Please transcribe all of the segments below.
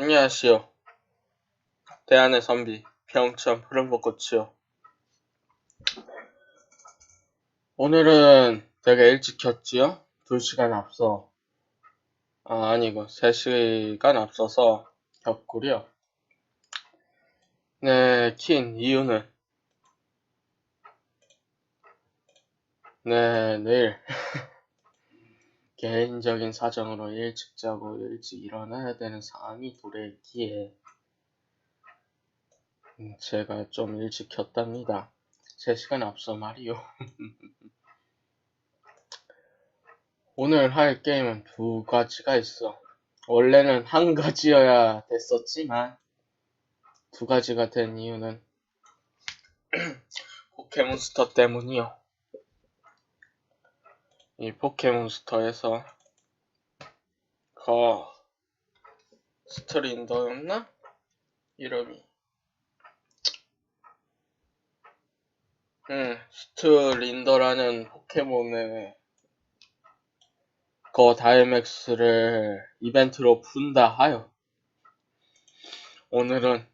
안녕하시오. 대안의 선비, 병참 흐름벚꽃이요. 오늘은 되게 일찍 켰지요? 2시간 앞서. 아, 아니고, 3시간 앞서서 켰구려. 네, 킨 이유는, 네, 내일. 개인적인 사정으로 일찍 자고 일찍 일어나야 되는 상황이 도래했기에 음, 제가 좀 일찍 켰답니다. 3시간 앞서 말이요. 오늘 할 게임은 두 가지가 있어. 원래는 한 가지여야 됐었지만 두 가지가 된 이유는 포켓몬스터 때문이요. 이 포켓몬스터에서 그 스트린더였나? 이름이 응, 스트린더라는 포켓몬의 그 다이맥스를 이벤트로 푼다 하여 오늘은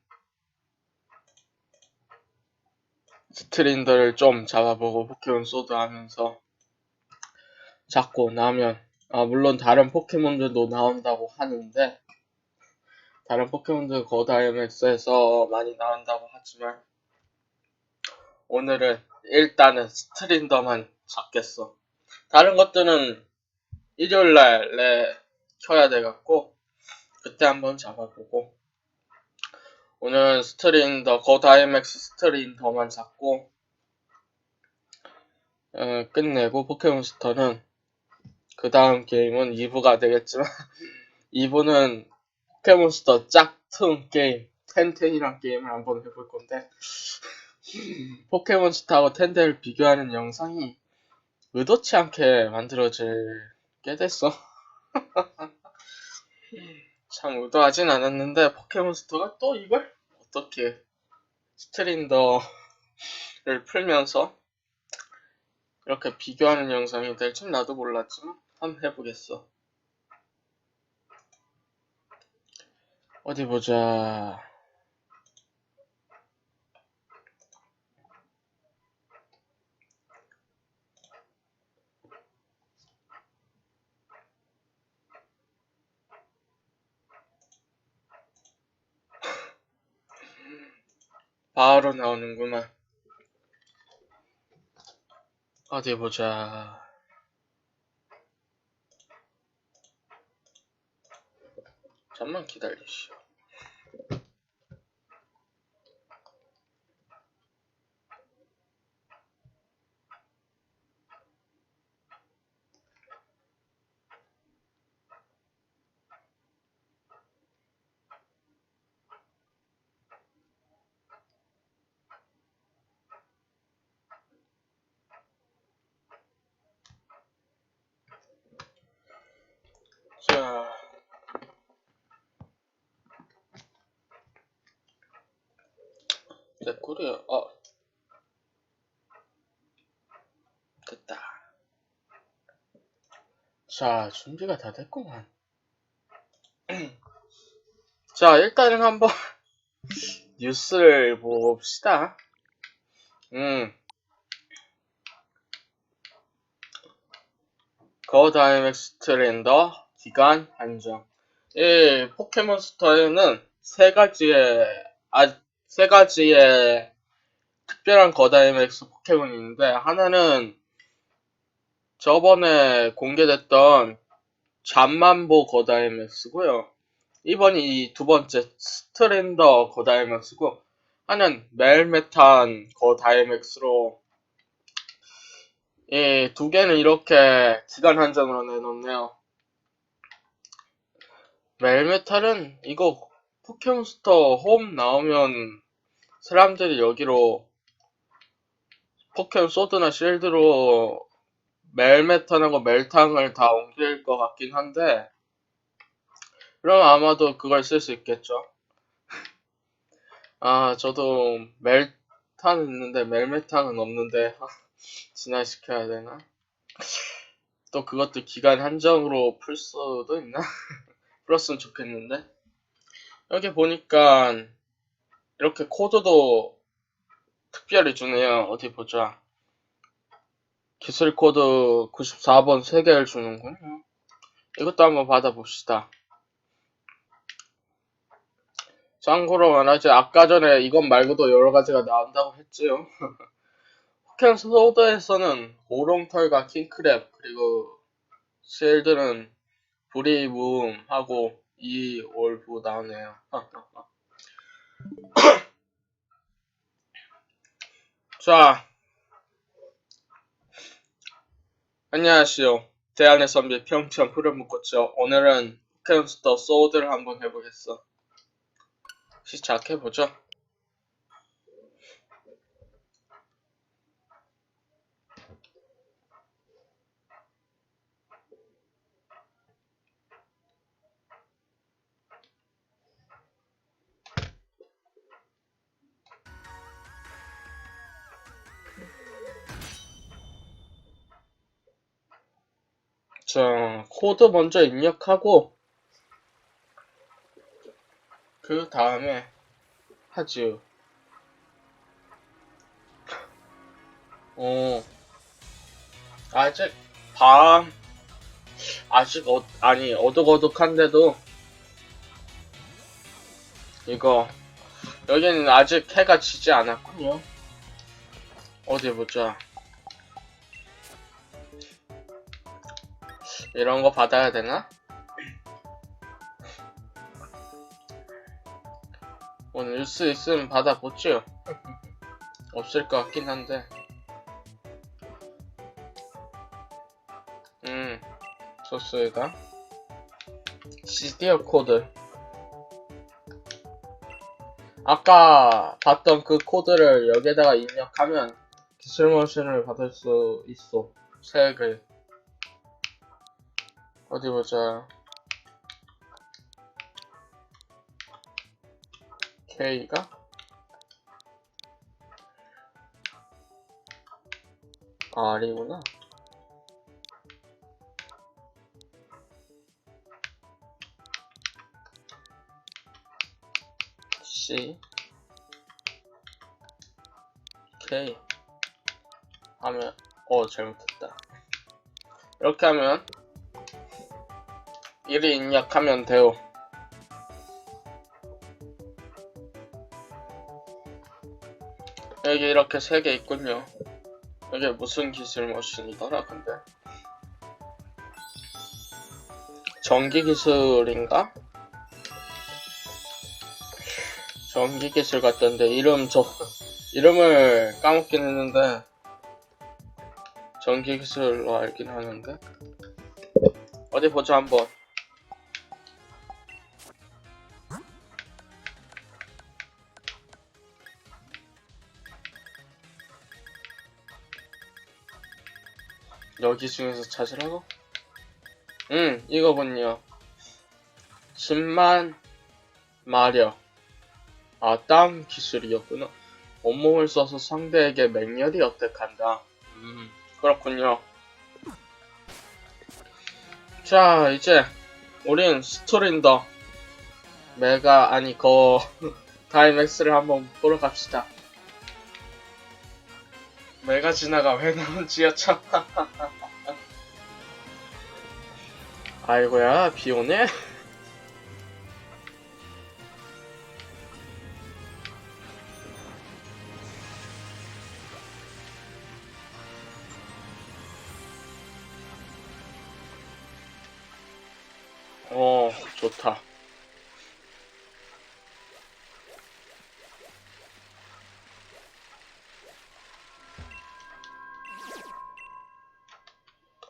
스트린더를 좀 잡아보고 포켓몬 소드 하면서 잡고 나면 아 물론 다른 포켓몬들도 나온다고 하는데 다른 포켓몬들 거다이맥스에서 많이 나온다고 하지만 오늘은 일단은 스트린더만 잡겠어. 다른 것들은 일요일날에 켜야 돼갖고 그때 한번 잡아보고 오늘은 스트린더 거다이맥스 스트린더만 잡고 어, 끝내고 포켓몬스터는 그 다음 게임은 2부가 되겠지만 2부는 포켓몬스터 짝퉁 게임 텐텐이란 게임을 한번 해볼 건데 포켓몬스터하고 텐텐을 비교하는 영상이 의도치 않게 만들어지게 됐어. 참 의도하진 않았는데 포켓몬스터가 또 이걸 어떻게 스트린더를 풀면서 이렇게 비교하는 영상이 될진 나도 몰랐지만 한번 해보겠어. 어디 보자. 바로 나오는구만. 어디 보자. 잠만 기다리시오. 자. 됐구려. 어. 됐다. 자, 준비가 다 됐구만. 자, 일단은 한번 뉴스를 봅시다. 음. 거다이맥 스 트렌더 기간 한정. 이 포켓몬스터에는 세 가지의 아, 세 가지의 특별한 거다이맥스 포켓몬이 있는데 하나는 저번에 공개됐던 잠만보 거다이맥스고요. 이번이 이두 번째 스트랜더 거다이맥스고 하나는 멜메탄 거다이맥스로 이두 개는 이렇게 기간 한정으로 내놓네요. 멜메탈은 이거 포켓몬스터 홈 나오면 사람들이 여기로 포켓몬 소드나 실드로 멜메탄하고 멜탕을 다 옮길 것 같긴 한데 그럼 아마도 그걸 쓸 수 있겠죠. 아 저도 멜탄 있는데 멜메탕은 없는데 진화시켜야 되나? 또 그것도 기간 한정으로 풀 수도 있나? 풀었으면 좋겠는데 여기 보니까 이렇게 코드도 특별히 주네요. 어디 보자. 기술 코드 94번 3개를 주는군요. 이것도 한번 받아봅시다. 참고로 말하지 아까 전에 이것 말고도 여러 가지가 나온다고 했지요. 포켓 소드에서는 오롱털과 킹크랩 그리고 쉴드는 브리무음하고 이 올부 나오네요. 자, 안녕하시오. 대안의 선비 풀을 묶었죠. 오늘은 포켓몬스터 소드를 한번 해보겠어. 시작해보죠. 자, 코드 먼저 입력하고 그 다음에 하지요. 어, 아직 밤, 아직 어, 아니 어둑어둑한데도 이거 여기는 아직 해가 지지 않았군요. 어디 보자. 이런 거 받아야 되나? 오늘 뉴스 있으면 받아보죠. 없을 것 같긴 한데. 음, 좋습니다. 시디어 코드. 아까 봤던 그 코드를 여기에다가 입력하면 기술 머신을 받을 수 있어. 세 개. 어디 보자. K가? R이구나. C K 하면 어 잘못했다. 이렇게 하면 1위 입력하면 돼요. 여기 이렇게 세 개 있군요. 이게 무슨 기술 머신이더라, 근데? 전기 기술인가? 전기 기술 같던데, 이름 저, 이름을 까먹긴 했는데, 전기 기술로 알긴 하는데. 어디 보자, 한번. 여기 중에서 찾으라고? 응, 이거군요. 10만 마력. 아, 땀 기술이었구나. 온몸을 써서 상대에게 맹렬히 어택한다. 음, 그렇군요. 자, 이제, 우린 스토린더. 메가, 아니, 거, 다이맥스를 한번 보러 갑시다. 메가 지나가 왜 나온지요, 참. 아이고야, 비 오네?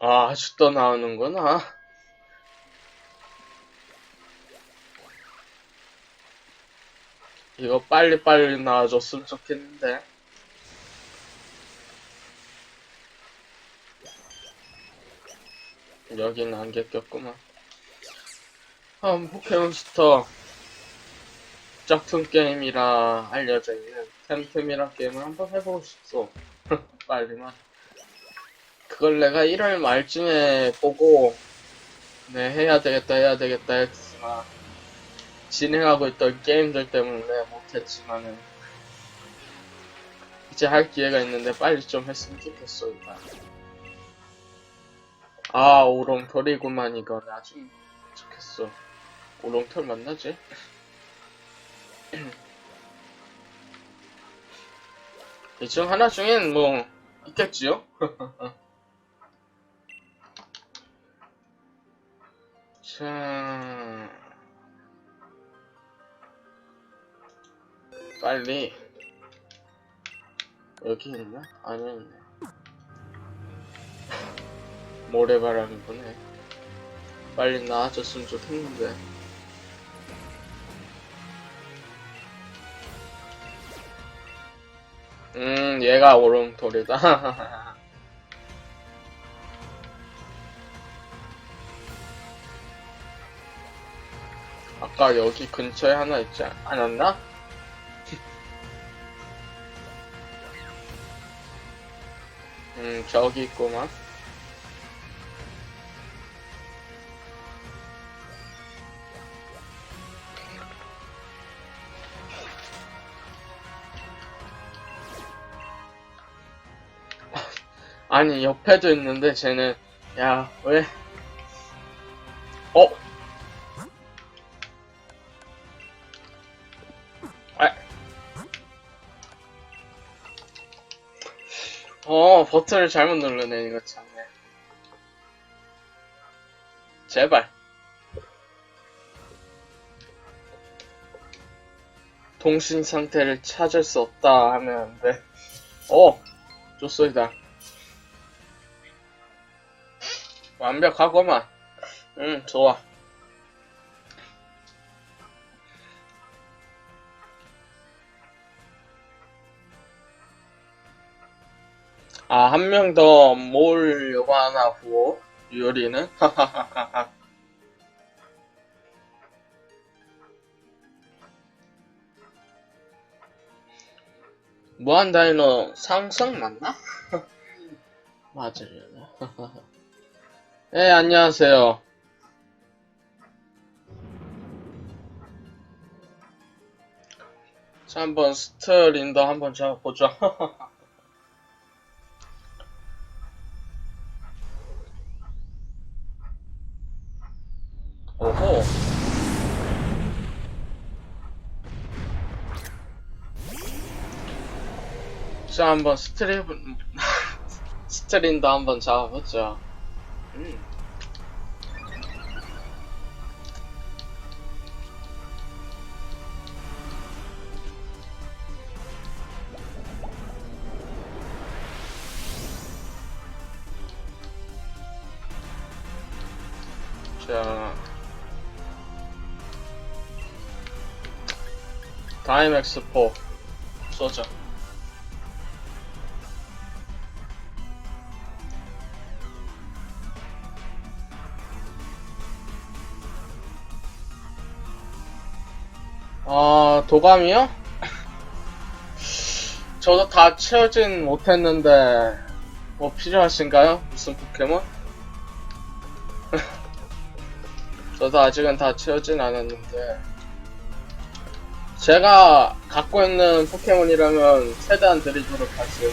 아, 아직도 나오는구나. 이거 빨리빨리 나와줬으면 좋겠는데. 여기는 안개 꼈구만. 음, 포켓몬스터 짝퉁 게임이라 알려져 있는 템템이란 게임을 한번 해보고 싶소. 빨리만. 그걸 내가 1월 말쯤에 보고 네 해야 되겠다 해야 되겠다 했으나 진행하고 있던 게임들 때문에 못했지만은 이제 할 기회가 있는데 빨리 좀 했으면 좋겠어 일단. 아 오롱털이구만 이거 나중 좋겠어. 오롱털 맞나지? 이중 하나 중엔 뭐 있겠지요? 자 빨리. 여기 있나? 아니 있네 모래바람이구네. 빨리 나아졌으면 좋겠는데. 음 얘가 오롱돌이다 아까 여기 근처에 하나 있지 않았나? 음, 저기 있구만. 아니, 옆에도 있는데, 쟤는, 야, 왜? 버튼을 잘못 누르네, 이거 참네. 제발. 통신 상태를 찾을 수 없다 하면 안 돼. 어, 좋소이다. 완벽하구만. 응, 좋아. 아, 한 명 더 모으려고 하나 보고, 유리는? 무한 다이너 상성 맞나? 맞으려나? 네, 안녕하세요. 자, 한번 스트린더 한번 잡아보죠. 자, 한번 스트립, 스트린더 한번 잡아보죠. 음. 자. 다이맥스4 쏘자. 아, 도감이요? 저도 다 채우진 못했는데, 뭐 필요하신가요? 무슨 포켓몬? 저도 아직은 다 채우진 않았는데, 제가 갖고 있는 포켓몬이라면 최대한 드리도록 하죠.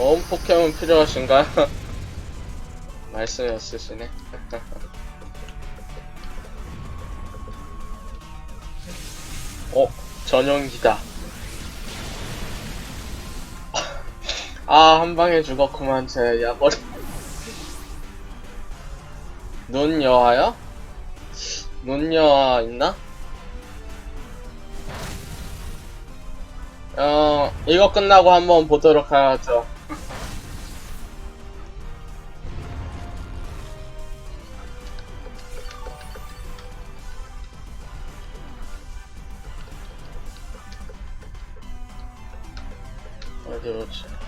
뭔 포켓몬 필요하신가요? 말씀이 없으시네. 어, 전용기다. 아, 한 방에 죽었구만, 제 야벌. 눈 여하요? 눈 여하 있나? 어, 이거 끝나고 한번 보도록 하죠. 보자.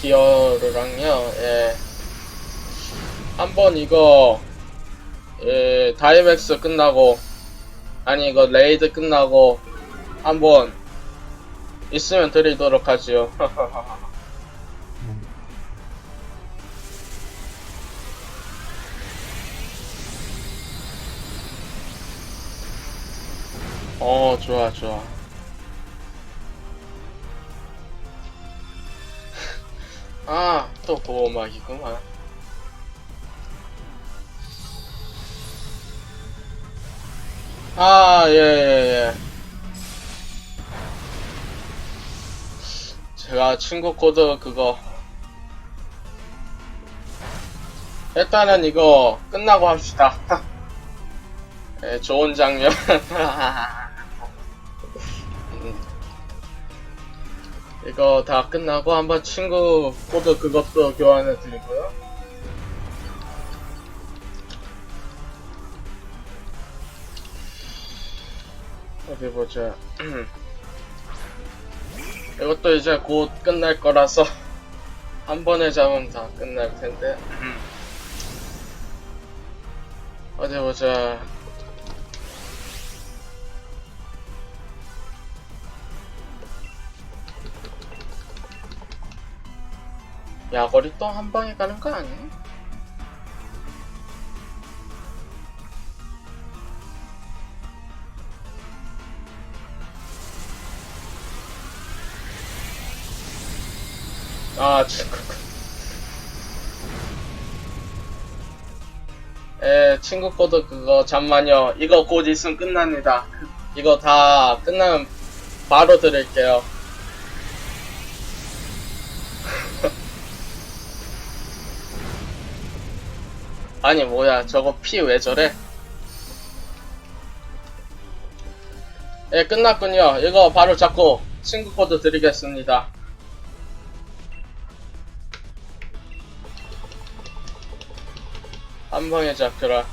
기어르랑요, 예. 한번 이거, 예, 다이맥스 끝나고, 아니, 이거 레이드 끝나고, 한번, 있으면 드리도록 하지요. 좋아, 좋아. 아, 또 보호막이구만. 아, 예, 예, 예. 제가 친구 코드 그거. 일단은 이거 끝나고 합시다. 예, 좋은 장면. 이거 다 끝나고 한번 친구 코드 그것도 교환해 드리고요. 어디 보자. 이것도 이제 곧 끝날 거라서 한 번에 잡으면 다 끝날 텐데. 어디 보자. 야거리 또 한 방에 가는 거 아니야? 아, 친구. 에, 친구 거도 그거, 잠만요. 이거 곧 있으면 끝납니다. 이거 다 끝나면 바로 드릴게요. 아니, 뭐야. 저거 피 왜 저래? 예, 끝났군요. 이거 바로 잡고 친구 코드 드리겠습니다. 한 방에 잡혀라.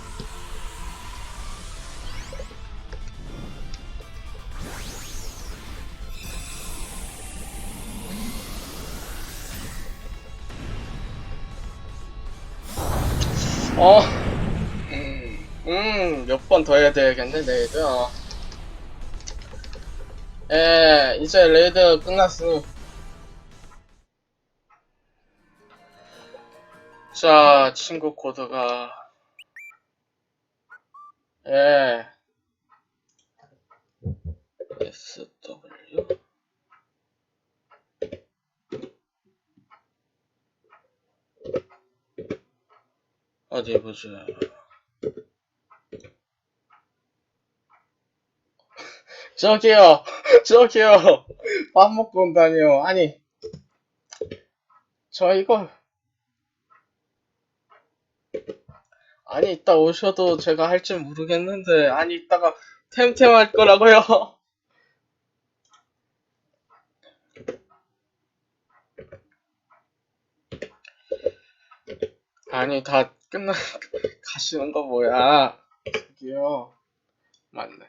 어, 음, 음, 몇 번 더 해야 되겠네, 레이드. 어. 예, 이제 레이드 끝났으니. 자, 친구 코드가, 예, SW, 어디 보자. 저기요, 저기요, 밥 먹고 온다니요. 아니, 저 이거, 아니, 이따 오셔도 제가 할 줄 모르겠는데, 아니, 이따가 템템 할 거라고요. 아니, 다 끝나, 가시는 거 뭐야. 저기요. 맞네.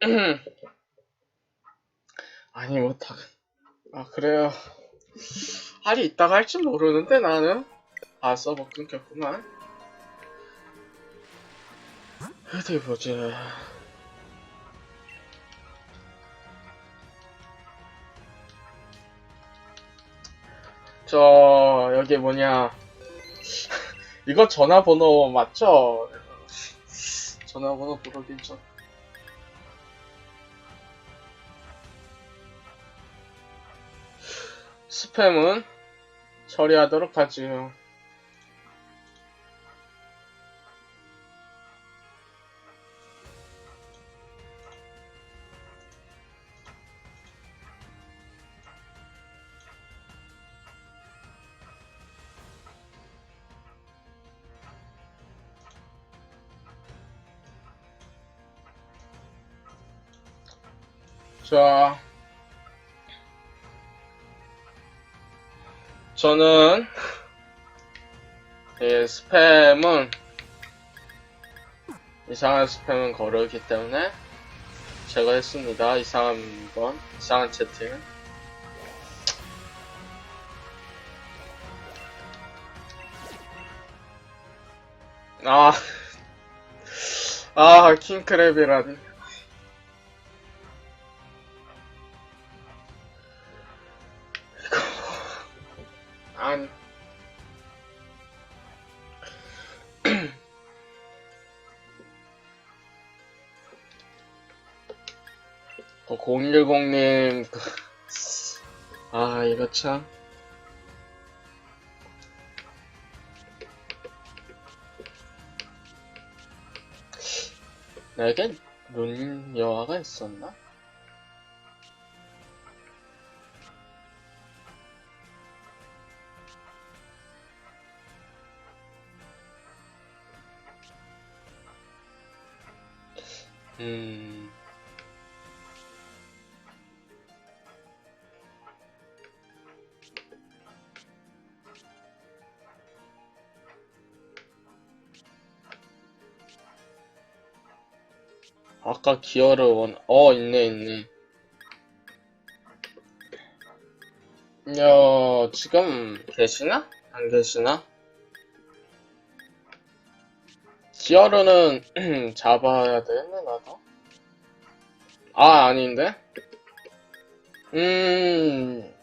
아니, 뭐, 다, 아, 그래요. 할이 이따가 할 줄 모르는데, 나는. 아, 서버 끊겼구만. 어디 보자. 저, 여기 뭐냐. 이거 전화번호 맞죠? 전화번호 부르긴 좀. 스팸은 처리하도록 하지요. 자, 저는 이 스팸은 이상한 스팸은 거르기 때문에 제가 했습니다. 이상한 건 이상한 채팅. 아, 아 킹크랩이라니. 010님, 그, 아, 이거 참. 내게 눈 여화가 있었나? 음. 아까 기어를 원, 어, 있네, 있네. 야, 지금 계시나? 안 계시나? 기어르는 잡아야 되나, 나도? 아, 아닌데? 음,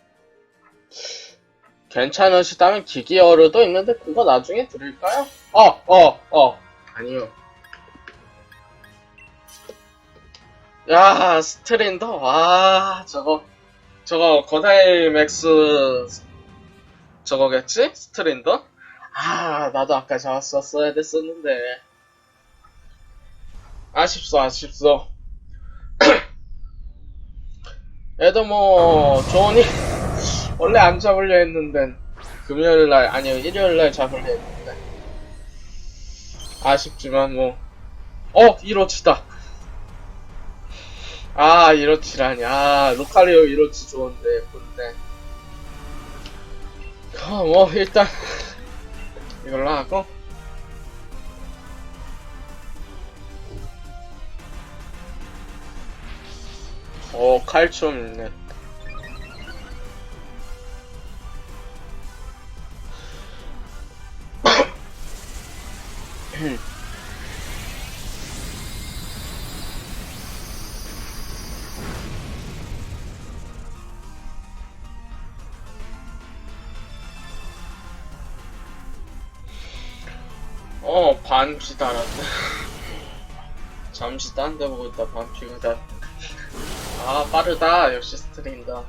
괜찮으시다면 기기어르도 있는데 그거 나중에 드릴까요? 어, 어, 어, 아니요. 야, 스트린더, 와, 저거, 저거, 거다이 맥스, 저거겠지? 스트린더? 아, 나도 아까 잡았었어야 됐었는데. 아쉽소, 아쉽소. 애도 뭐, 조언이, 원래 안 잡으려 했는데, 금요일날, 아니요, 일요일날 잡으려 했는데. 아쉽지만 뭐, 어, 이로치다. 아, 이로치라니. 아, 로카리오 이로치 좋은데, 예쁜데. 어, 뭐, 일단, 이걸로 하고. 어, 칼춤 있네. 어, 반피 달았네. 잠시 딴 데 보고 있다 반피가 달. 아, 빠르다. 역시 스트린다.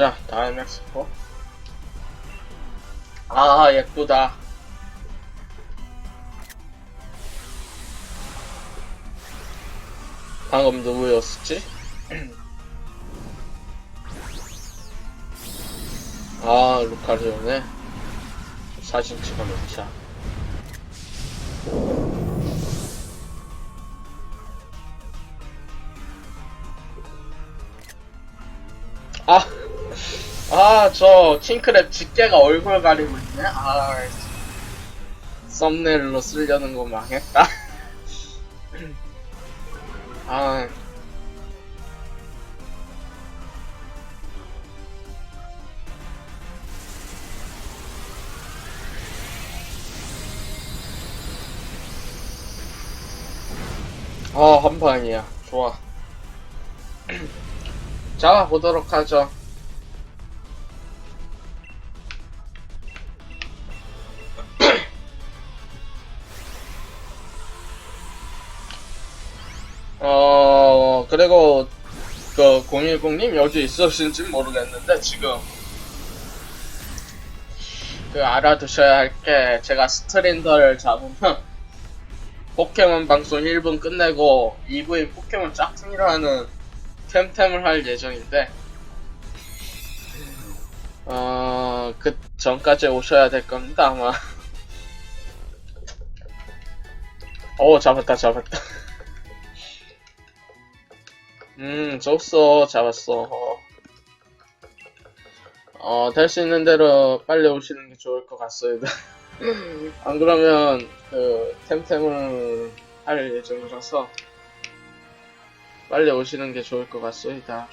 자. 다음 엑스포. 아, 예쁘다. 방금 누구였었지? 아, 루카리오네. 사진 찍어놓자. 아, 아, 저 킹크랩 집게가 얼굴 가리고 있네. 아, 썸네일로 쓰려는 거 망했다. 아, 어, 한방이야. 좋아. 잡아보도록 하죠. 그리고, 그, 010님 여기 있으신지 모르겠는데, 지금, 그 알아두셔야 할 게 제가 스트린더를 잡으면 포켓몬 방송 1분 끝내고 2부에 포켓몬 짝퉁이라는 템템을 할 예정인데 어, 그 전까지 오셔야 될 겁니다 아마. 오 잡았다 잡았다 음 줬어 잡았어 어, 될 수 있는 대로 빨리 오시는 게 좋을 것 같습니다. 안 그러면, 그, 템템을 할 예정이라서, 빨리 오시는 게 좋을 것 같습니다.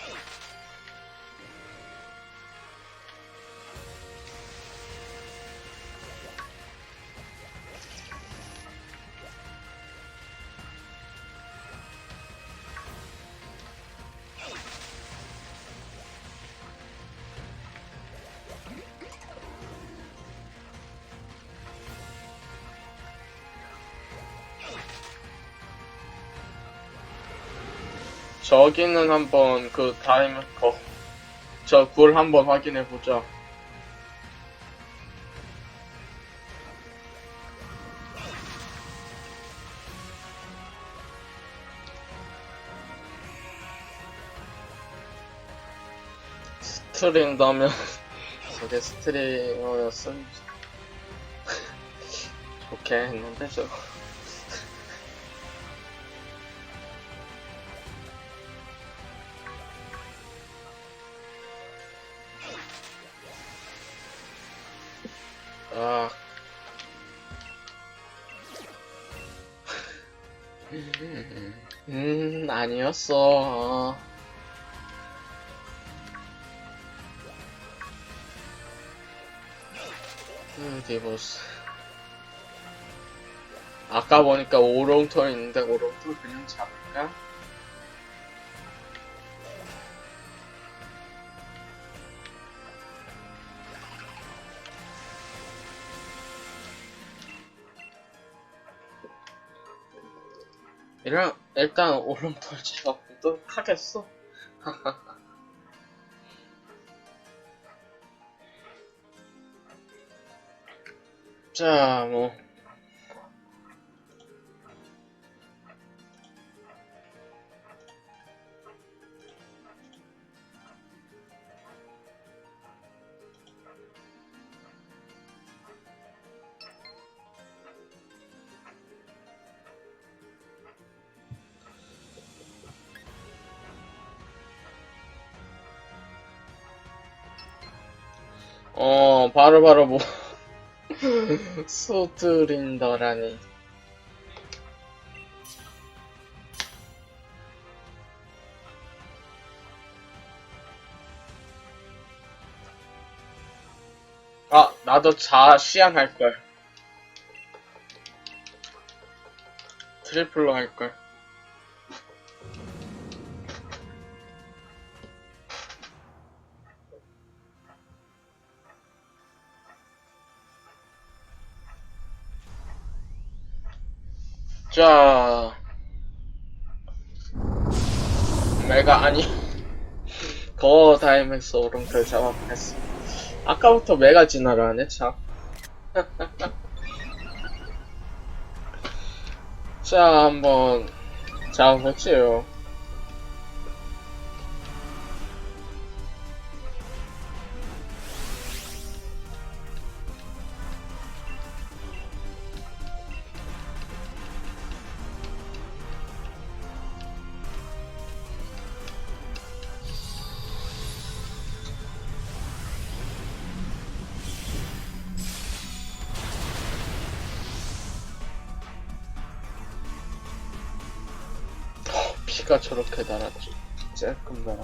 저기는 한번 그 다이면 거, 저 굴 한번 확인해 보죠. 스트링 넣으면 저게 스트링어였으면 좋게 했는데 저거 음, 아니었어. 어. 음, 디보스. 아까 보니까 오롱털 있는데 오롱털 그냥 잡을까? 이런 일단 오른털 제가 또 하겠어. 자, 뭐. 어, 바로바로 뭐. 소드린더라니. 아, 나도 자 시안 할걸. 트리플로 할걸. 자, 메가 아니 거 다이맥스 오른털 잡아보겠어. 아까부터 메가 진화를 참. 자, 한번 잡아보지요. 피가 저렇게 달았지. 쬐끔 달아.